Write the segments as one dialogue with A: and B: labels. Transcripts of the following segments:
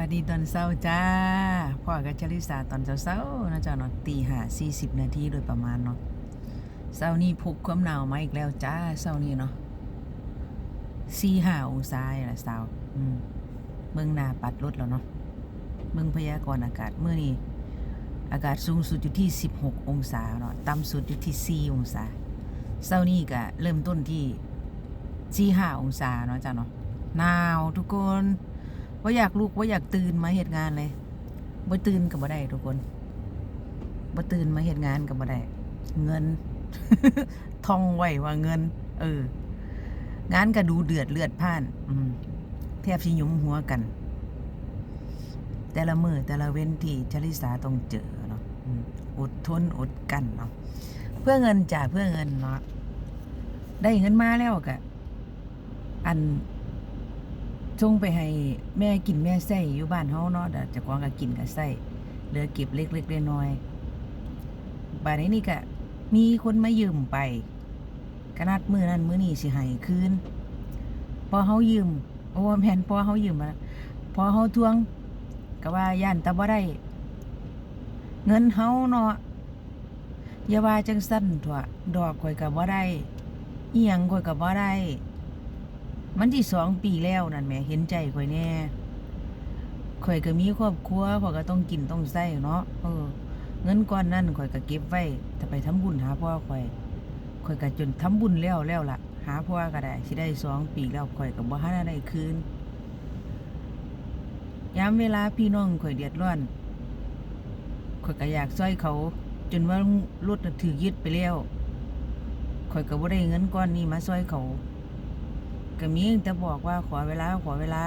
A: วัสดีตอนเช้าจ้าพ่อกับจริสาตอนเช้าๆนะจ๊ะเนาะตีห้าสี่สิบนาทีโดยประมาณเนาะเช้านี้พกความหนาวมาอีกแล้วจ้าเช้านี้เนาะสี่ห้าองศาเลยละเช้าอืมเมืองนาปัดรถแล้วเนาะเมืองพยากรณ์อากาศเมื่อนี้อากาศสูงสุดอยู่ที่16องศาเนาะต่ำสุดอยู่ที่4องศาเช้านี้ก็เริ่มต้นที่4-5องศาเนาะจ้ะเนาะหนาวทุกคน ว่าอยากลุกว่าอยากตื่นมาเหตุงานเลยบ่ตื่นก็บ่ได้ทุกคนบ่ตื่นมาเหตุงานก็บ่ได้เงินท่องไว้ว่าเงิน เออ งานก็ดูเดือดเลือดพ่าน อืมแทบสิยุมหัวกัน แต่ละมือแต่ละเว้นที่ชลิสาต้องเจอเนาะอดทนอดกันเนาะเพื่อเงินจ่าเพื่อเงินเนาะได้เงินมาแล้วก็อัน จงไปให้แม่กินแม่ใส่อยู่บ้านเฮาเนาะเดี๋ยวจะกวางก็กินก็ใส่เหลือเก็บเล็กๆน้อยๆบ้านนี้นี่ก็มีคนมายืมไปขนาดมือนั้นมือนี้สิให้คืนพอเฮายืมโอ้แม่นพอเฮายืมมาพอเฮาทวงก็ว่าย่านตะบ่ได้เงินเฮาเนาะอย่าว่าจังซั่นตั่วดอกข่อยก็บ่ได้เอียงข่อยก็บ่ได้ มันที่สองปีแล้วนั่นแม่เห็นใจข่อยแน่ข่อยก็มีครอบครัวข่อยก็ต้องกินต้องใช้เนาะเออ เงินก้อนนั้นข่อยก็เก็บไว้ถ้าไปทำบุญหาพ่อข่อยข่อยก็จนทำบุญแล้วแล้วล่ะ หาพ่อก็ได้สิได้สองปีแล้วข่อยก็บ่ทันได้คืนยามเวลาพี่น้องข่อยเดือดร้อนข่อยก็อยากช่วยเขา จนว่ารถถูกยึดไปแล้วข่อยก็บ่ได้เงินก้อนนี้มาช่วยเขา ก็มีแต่บอกว่าขอเวลาขอเวลา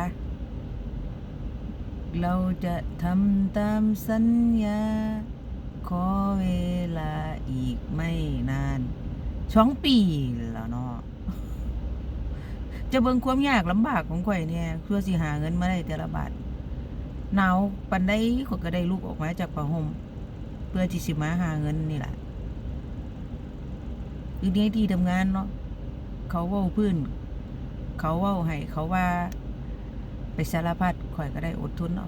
A: เราจะทำตามสัญญา ขอเวลาอีกไม่นานสองปีแล้วเนาะจะเบิ่งความยากลำบากของข่อยเนี่ยเพื่อสิหาเงินมาได้แต่ละบาทหนาวปันได้ข่อยก็ได้ลูกออกมาจากผ้าห่มเพื่อที่สิมาหาเงินนี่แหละอีกในที่ทำงานเนาะเขาว่าพื้น เขาเว่าให้เขาว่า ไปสารพัดข่อยก็ได้อดทนเอา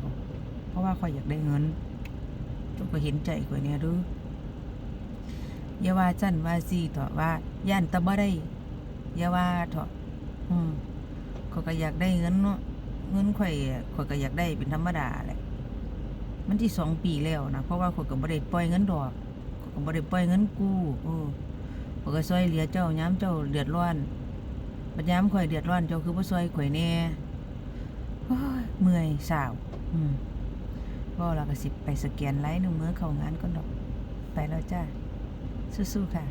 A: เพราะว่าข่อยอยากได้เงินจงก็เห็นใจข่อยเนี่ยดูอย่าว่าจันว่าซีเถอะว่าย่านตะบ่ได้อย่าว่าเถอะอืมข่อยก็อยากได้เงินเนาะเงินข่อยข่อยก็อยากได้เป็นธรรมดาแหละมันที่สองปีแล้วนะเพราะว่าข่อยก็บ่ได้ปล่อยเงินดอกข่อยก็บ่ได้ปล่อยเงินกู้เออข่อยก็ช่วยเหลือเจ้าย้ำเจ้าเดือดร้อน บัดยามข่อยเดือดร้อนเจ้าคือบ่ซอยข่อยแน่เมื่อยสาว อืมบ่เราก็สิไปสแกนไลน์หนึ่งมื้อเข้างานก่อนดอก ไปแล้วจ้า สู้ๆค่ะ